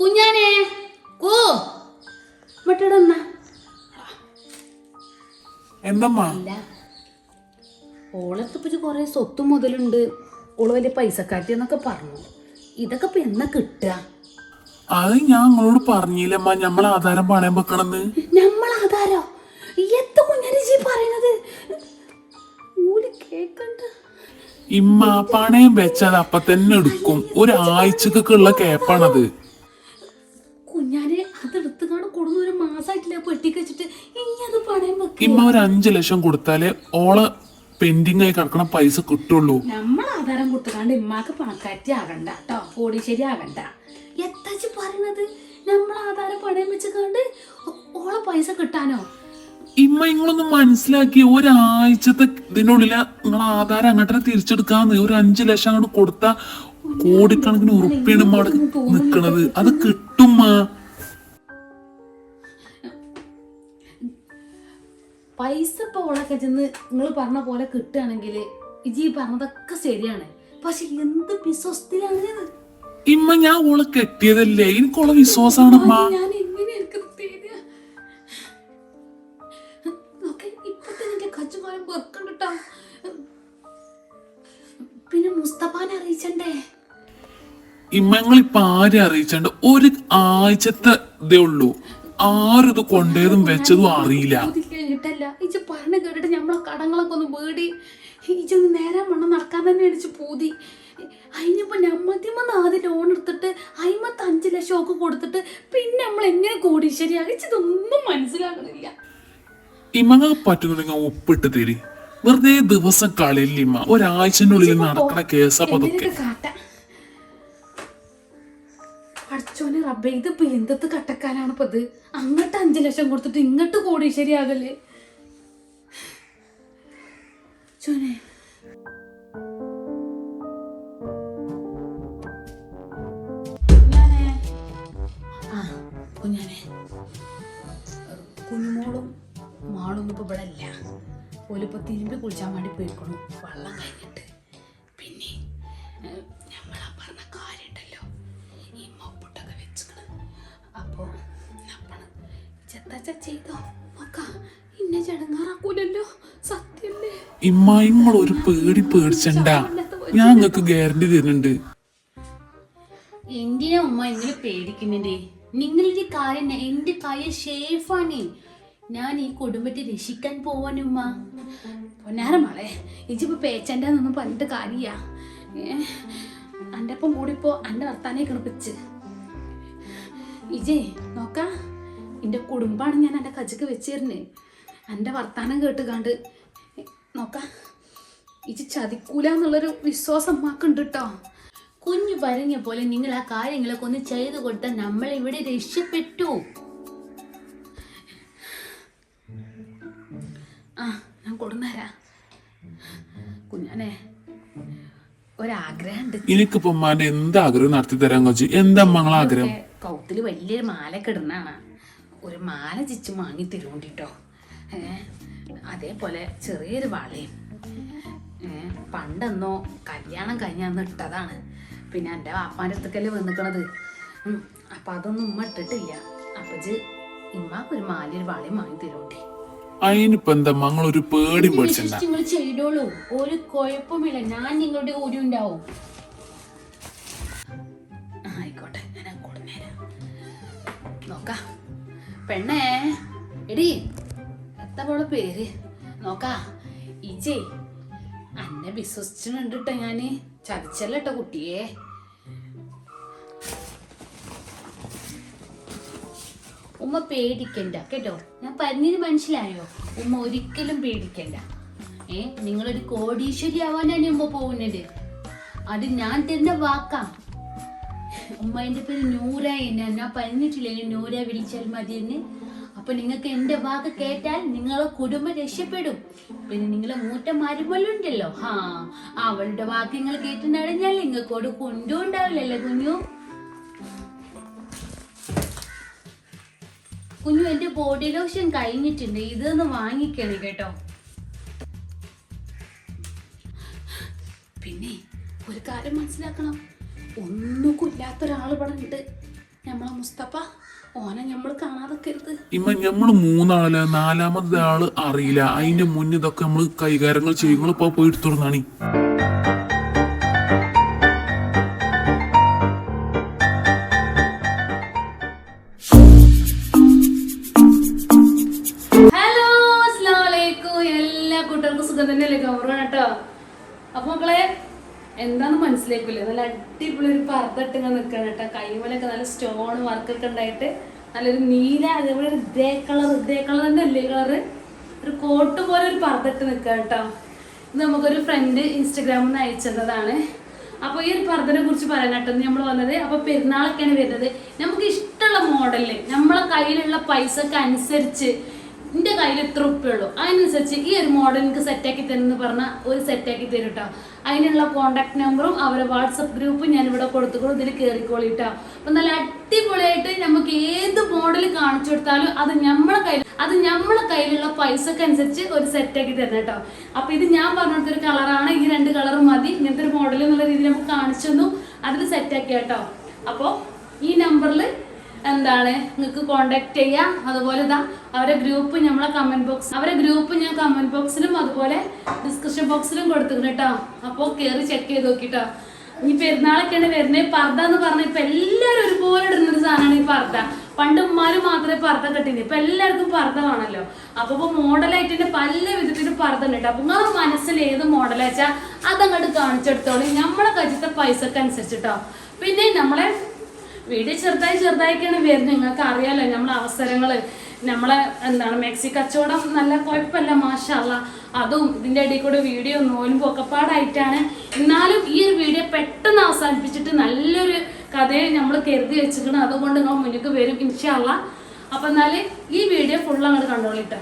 കുഞ്ഞാനെ കൂ. മറ്റോടൊന്ന എന്തമ്മ? ഓളെത്തിപ്പിച്ച് കുറെ സ്വത്ത് മുതലുണ്ട്. ഓൾ വലിയ പൈസക്കാറ്റി എന്നൊക്കെ പറഞ്ഞു. ഇതൊക്കെ ഇപ്പൊ എന്നാ കിട്ടുക? അത് ഞാൻ നിങ്ങളോട് പറഞ്ഞില്ലമ്മ. നമ്മൾ ആധാരം പണയം വെക്കണമെന്ന് നമ്മൾ ആധാരോ എത്ര കുഞ്ഞാനെ ജി പറയണത്? ഓൽ കേക്കണ്ട. ഇമ്മ പണയം വെച്ചാൽ അപ്പൊ തന്നെ എടുക്കും. ഒരാഴ്ചക്കൊക്കെയുള്ള കേപ്പാണത് ഇമ്മ ഒരു അഞ്ചു ലക്ഷം കൊടുത്താലേ ഓൾ പെൻഡിങ് ആയി കിടക്കണ പൈസ കിട്ടുള്ളൂ. നമ്മൾ ആധാരം കൊടുത്തുകൊണ്ട് ഇമ്മാക്ക് പണക്കാറ്റി ആകണ്ട കേട്ടോ കോടീശ്ശേരി ആകണ്ട. എത്താച്ചി പറയണത്? നമ്മൾ ആധാരം പണയം വെച്ചുകൊണ്ട് ഓളെ പൈസ കിട്ടാനോ? ഇമ്മ നിങ്ങളൊന്ന് മനസ്സിലാക്കി ഒരാഴ്ചത്തെ ഇതിനുള്ളിൽ നിങ്ങൾ ആധാരം അങ്ങോട്ട് തിരിച്ചെടുക്കാന്ന് ഒരു അഞ്ചു ലക്ഷം അങ്ങോട്ട് കൊടുത്ത കോടിക്കണക്കിന് ഉറുപ്പിയാണ് അവിടെ നിക്കണത്. അത് കിട്ടുമ്മ പൈസ ഇപ്പൊ ഓളൊക്കെ ചെന്ന് നിങ്ങൾ പറഞ്ഞ പോലെ കിട്ടുകയാണെങ്കിൽ ഇജി പറഞ്ഞതൊക്കെ ശരിയാണ്. പക്ഷെ എന്ത് വിശ്വസത്തിലാണ് ഇമ്മ ഞാൻ ഓളെ കെട്ടിയതല്ലേ? എനിക്കുള്ള വിശ്വാസമാണ് ഞാൻ എങ്ങനെ എനിക്ക് തരിക നോക്കെ ഇപ്പൊ തന്നെ എന്റെ കച്ചുമാരം വെക്കണ്ടട്ടോ പിന്നെ മുസ്തഫാനെ അറിയിച്ചണ്ടേ? ഇമ്മങ്ങൾ ഇപ്പൊ ആരെ അറിയിച്ചണ്ട്? ഒരു ആഴ്ചത്തെ ഇതേ ഉള്ളൂ. ആരും ഇത് കൊണ്ടേതും വെച്ചതും അറിയില്ല. ഇത് കിട്ടല്ല. ഇച്ച് പറഞ്ഞ കേട്ടിട്ട് നമ്മളെ കടങ്ങളൊക്കെ ഒന്ന് വീടി. ഇച്ചൊന്ന് നേരെ മണ്ണം നടക്കാൻ തന്നെ അടിച്ച് പൂതി. അതിനിപ്പോ നമ്മദ്യമന്ന് ആദ്യം ലോൺ എടുത്തിട്ട് അയിമത്ത് അഞ്ചു ലക്ഷം ഒക്കെ കൊടുത്തിട്ട് പിന്നെ നമ്മൾ എങ്ങനെ കൂടി ഇതൊന്നും മനസ്സിലാകുന്നില്ല ഇമ്മങ്ങ പറ്റുന്നുണ്ടെങ്കിൽ ഒപ്പിട്ട് തരി. വെറുതെ ദിവസം കളിയില്ല ഇമ്മ ഒരാഴ്ചനുള്ളിൽ നടക്കണ എന്തിനൊക്കെ കാട്ടാ? റബ്ബെ ഇതിപ്പോ എന്തത്ത് കട്ടക്കാനാണ് ഇപ്പൊ ഇത്. അങ്ങോട്ട് അഞ്ചു ലക്ഷം കൊടുത്തിട്ട് ഇങ്ങോട്ട് കോടീശ്ശേരി ആകല്ലേ? ചോനെ. കുഞ്ഞാനെ. ആ, കുഞ്ഞാനെ. കുഞ്ഞുമോളും മാളൊന്നും ഇപ്പൊ ഇവിടെ ഇല്ല. ഓലിപ്പോ തിരുമ്പി കുളിച്ചാൻ വേണ്ടി പോയിക്കണു വെള്ളം കഴിഞ്ഞിട്ട്. ചെയ്തോ ഇന്നെ ചടങ്ങാറാക്കൂലല്ലോ. സത്യല്ലേ? ഇമ്മ നിങ്ങൾ ഒരു പേടി പേടിച്ചണ്ട. ഞാൻ നിങ്ങൾക്ക് ഗ്യാരണ്ടി തരുന്നുണ്ട്. എന്തിനാ ഉമ്മ ഇങ്ങനെ പേടിക്കുന്നതേ നിങ്ങളുടെ കാര്യം എന്റെ കയ്യിൽ ഷേഫാണ് ഞാൻ ഈ കുടുംബത്തെ രക്ഷിക്കാൻ പോവാനുമ്മ പൊന്നാര മോളെ ഇജിപ്പോ പേച്ചന്റെ എന്നൊന്നും പറഞ്ഞിട്ട് കാര്യ എന്റെ ഒപ്പം കൂടിപ്പോ എന്റെ വർത്താനെ കിണപ്പിച്ച് ഇജേ നോക്ക. എന്റെ കുടുംബാണ് ഞാൻ എന്റെ കജക്ക് വെച്ചിരുന്നേ. എന്റെ വർത്താനം കേട്ടുകാണ്ട് നോക്കാം നോക്ക. ഇത് ചതിക്കൂല എന്നുള്ളൊരു വിശ്വാസം അമ്മക്കുണ്ട് കേട്ടോ കുഞ്ഞു പറഞ്ഞ പോലെ നിങ്ങൾ ആ കാര്യങ്ങളൊക്കെ ഒന്ന് ചെയ്തു കൊടുത്താൽ നമ്മൾ ഇവിടെ രക്ഷപ്പെട്ടു. ആ ഞാൻ കൊടുന്നരാ കുഞ്ഞാനെ ഒരാഗ്രഹമുണ്ട്. എനിക്കിപ്പോ എന്ത് ആഗ്രഹം നടത്തി തരാൻ കൊച്ചു? എന്താ ആഗ്രഹം? കൗത്തിൽ വലിയൊരു മാല കിടന്നാണ് ഒരു മാല ചിച്ച് വാങ്ങി തരുകൊണ്ടിട്ടോ ഏഹ് അതേപോലെ ചെറിയൊരു വളയും പണ്ടെന്നോ കല്യാണം കഴിഞ്ഞാന്ന് ഇട്ടതാണ്. പിന്നെ എന്റെ വാപ്പാന്റെ അടുത്തേക്കല്ലേ വന്നിക്കണത്. അപ്പൊ അതൊന്നും ഉമ്മ ഇട്ടിട്ടില്ല. അപ്പൊ ഇജ് ഇമ്മാക്ക് ഒരു മാല ഒരു വളയും വാങ്ങി എന്താ ഒരു പേടി ചെയ്തോളൂ. ഒരു കുഴപ്പമില്ല. ഞാൻ നിങ്ങളുടെ കൂടെ ഉണ്ടാവും. പെണ്ണേ എടി എത്തപ്പോളെ പേര്? നോക്കാ ഇജേ അന്നെ വിശ്വസിച്ചിട്ടുണ്ട് കേട്ടോ ഞാൻ. ചതിച്ചല്ല കേട്ടോ കുട്ടിയെ. ഉമ്മ പേടിക്കണ്ട കേട്ടോ? ഞാൻ പറഞ്ഞു മനസ്സിലായോ ഉമ്മ ഒരിക്കലും പേടിക്കണ്ട. ഏ നിങ്ങളൊരു കോടീശ്വരി ആവാനാണ് ഉമ്മ പോകുന്നത്. അത് ഞാൻ തരുന്ന വാക്കാം. ഉമ്മ എന്റെ പേര് നൂര എന്നെ. ഞാൻ പറഞ്ഞിട്ടില്ലേ നൂര വിളിച്ചാൽ മതി എന്ന്. അപ്പൊ നിങ്ങൾക്ക് എന്റെ വാക്ക് കേട്ടാൽ നിങ്ങളെ കുടുംബം രക്ഷപ്പെടും. പിന്നെ നിങ്ങളെ മൂത്ത മരുമല്ലുണ്ടല്ലോ ഹാ അവളുടെ വാക്ക് നിങ്ങൾ കേട്ട് നടഞ്ഞാൽ നിങ്ങൾക്കോട് കൊണ്ടും ഉണ്ടാവില്ലല്ലോ കുഞ്ഞു. കുഞ്ഞു എന്റെ ബോഡി ലോഷൻ കഴിഞ്ഞിട്ടുണ്ട്. ഇതൊന്ന് വാങ്ങിക്കണേ കേട്ടോ. പിന്നെ ഒരു കാര്യം മനസ്സിലാക്കണം. ഒന്നും ഇല്ലാത്ത ഒരാൾ ഇവിടെ ഉണ്ട്. നമ്മളെ മുസ്തഫ ഓനെ നമ്മൾ കാണാതെക്കരുത്. ഇമ്മ നമ്മൾ മൂന്നാൾ നാലാമത്തെ ആൾ അറിയില്ല. അതിന്റെ മുന്നിൽ ഇതൊക്കെ നമ്മൾ കൈകാര്യങ്ങൾ ചെയ്യുമ്പോൾ ഇപ്പൊ പോയി എടുത്തോളാണി ഹലോ അസ്ലാമലൈക്കും എല്ലാ കൂട്ടുകാർക്കും സുഖം തന്നെയല്ലേ? കവറാണ് കേട്ടോ. അപ്പൊ മക്കളെ എന്താന്ന് മനസ്സിലാക്കില്ല നല്ല അടിപൊളി ഒരു പർദ്ദ ഇട്ടിങ്ങനെ നിൽക്കണം കേട്ടോ. കൈമലൊക്കെ നല്ല സ്റ്റോൺ വർക്കൊക്കെ ഉണ്ടായിട്ട് നല്ലൊരു നീല അതേപോലെ ഒരു ഇതേ കളർ ഇതേ കളർ തന്നെ അല്ലേ കളറ് ഒരു കോട്ട് പോലെ ഒരു പറത്തിട്ട് നിൽക്കുക കേട്ടോ. ഇത് നമുക്കൊരു ഫ്രണ്ട് ഇൻസ്റ്റഗ്രാമിൽ നിന്ന് അയച്ചതാണ്. അപ്പോൾ ഈ ഒരു പർദ്ദനെ കുറിച്ച് പറയാനാട്ടോ നമ്മൾ വന്നത്. അപ്പോൾ പെരുന്നാളൊക്കെയാണ് വരുന്നത്. നമുക്ക് ഇഷ്ടമുള്ള മോഡലിൽ നമ്മളെ കയ്യിലുള്ള പൈസക്ക് അനുസരിച്ച് എന്റെ കയ്യിൽ എത്ര ഉപ്പയുള്ളൂ അതിനനുസരിച്ച് ഈ ഒരു മോഡൽ എനിക്ക് സെറ്റാക്കി തരുമെന്ന് പറഞ്ഞാൽ ഒരു സെറ്റാക്കി തരും കേട്ടോ അതിനുള്ള കോൺടാക്ട് നമ്പറും അവരെ വാട്സപ്പ് ഗ്രൂപ്പും ഞാൻ ഇവിടെ കൊടുത്തുകൊണ്ട് ഇതിൽ കയറിക്കോളി കേട്ടോ അപ്പം നല്ല അടിപൊളിയായിട്ട് നമുക്ക് ഏത് മോഡൽ കാണിച്ചു കൊടുത്താലും അത് നമ്മളെ കയ്യിൽ അത് നമ്മളെ കയ്യിലുള്ള പൈസക്ക് അനുസരിച്ച് ഒരു സെറ്റാക്കി തരണം കേട്ടോ അപ്പം ഇത് ഞാൻ പറഞ്ഞ ഒരു കളറാണ് ഈ രണ്ട് കളർ മതി. ഇങ്ങനത്തെ ഒരു മോഡൽ എന്നുള്ള രീതിയിൽ നമുക്ക് കാണിച്ചു തന്നു. അതിൽ സെറ്റാക്കി കേട്ടോ അപ്പോൾ ഈ നമ്പറിൽ എന്താണ്? നിങ്ങൾക്ക് കോണ്ടാക്ട് ചെയ്യാം. അതുപോലെ ഇതാ അവരെ ഗ്രൂപ്പ് നമ്മളെ കമന്റ് ബോക്സ് അവരെ ഗ്രൂപ്പ് ഞാൻ കമന്റ് ബോക്സിലും അതുപോലെ ഡിസ്ക്രിപ്ഷൻ ബോക്സിലും കൊടുത്തിരുന്നു കേട്ടോ അപ്പോൾ കയറി ചെക്ക് ചെയ്ത് നോക്കിട്ടോ. ഈ പെരുന്നാളൊക്കെയാണ് വരുന്നത് പർദ്ദ എന്ന് പറഞ്ഞാൽ ഇപ്പം എല്ലാവരും ഒരുപോലെ ഇടുന്ന ഒരു സാധനമാണ് ഈ പർദ്ദ. പണ്ട് ഉമ്മാര് മാത്രമേ പർദ്ദ കെട്ടിന്. ഇപ്പം എല്ലാവർക്കും പർദ്ദ വേണമല്ലോ അപ്പോൾ ഇപ്പോൾ മോഡലായിട്ട് പല വിധത്തിലും പർദ്ദ ഉണ്ട് അപ്പം നിങ്ങളുടെ മനസ്സിൽ ഏത് മോഡലാച്ചാൽ അതങ്ങോട്ട് കാണിച്ചെടുത്തോളൂ. നമ്മളെ കഴിച്ച പൈസക്ക് അനുസരിച്ചിട്ടോ പിന്നെ നമ്മളെ വീഡിയോ ചെറുതായി ചെറുതായിക്കാണ് വരുന്നത്. നിങ്ങൾക്ക് അറിയാലോ നമ്മളെ അവസരങ്ങൾ നമ്മളെ എന്താണ് മെക്സി കച്ചവടം നല്ല കുഴപ്പമില്ല മാഷല്ല. അതും ഇതിന്റെ ഇടയിൽ കൂടെ വീഡിയോ നോലും ഒക്കെപ്പാടായിട്ടാണ് എന്നാലും ഈ ഒരു വീഡിയോ പെട്ടെന്ന് അവസാനിപ്പിച്ചിട്ട് നല്ലൊരു കഥയെ നമ്മൾ കരുതി വെച്ചിരിക്കണം. അതുകൊണ്ട് നിങ്ങൾ മുന്നിലേക്ക് വരും ഇൻഷാല്ല അപ്പം എന്നാൽ ഈ വീഡിയോ ഫുൾ അങ്ങോട്ട് കണ്ടോളിട്ടോ.